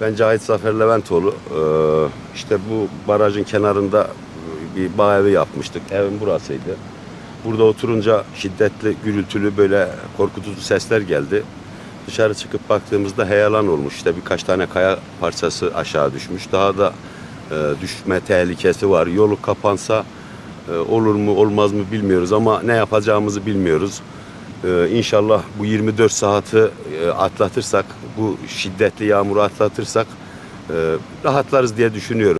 Ben Cahit Zafer Leventoğlu. Ee, işte bu barajın kenarında bir bağ evi yapmıştık. Evim burasıydı. Burada oturunca şiddetli, gürültülü böyle korkutucu sesler geldi. Dışarı çıkıp baktığımızda heyelan olmuş. İşte birkaç tane kaya parçası aşağı düşmüş. Daha da e, düşme tehlikesi var. Yolu kapansa e, olur mu olmaz mı bilmiyoruz ama ne yapacağımızı bilmiyoruz. Ee, inşallah bu 24 saati e, atlatırsak, bu şiddetli yağmuru atlatırsak e, rahatlarız diye düşünüyorum.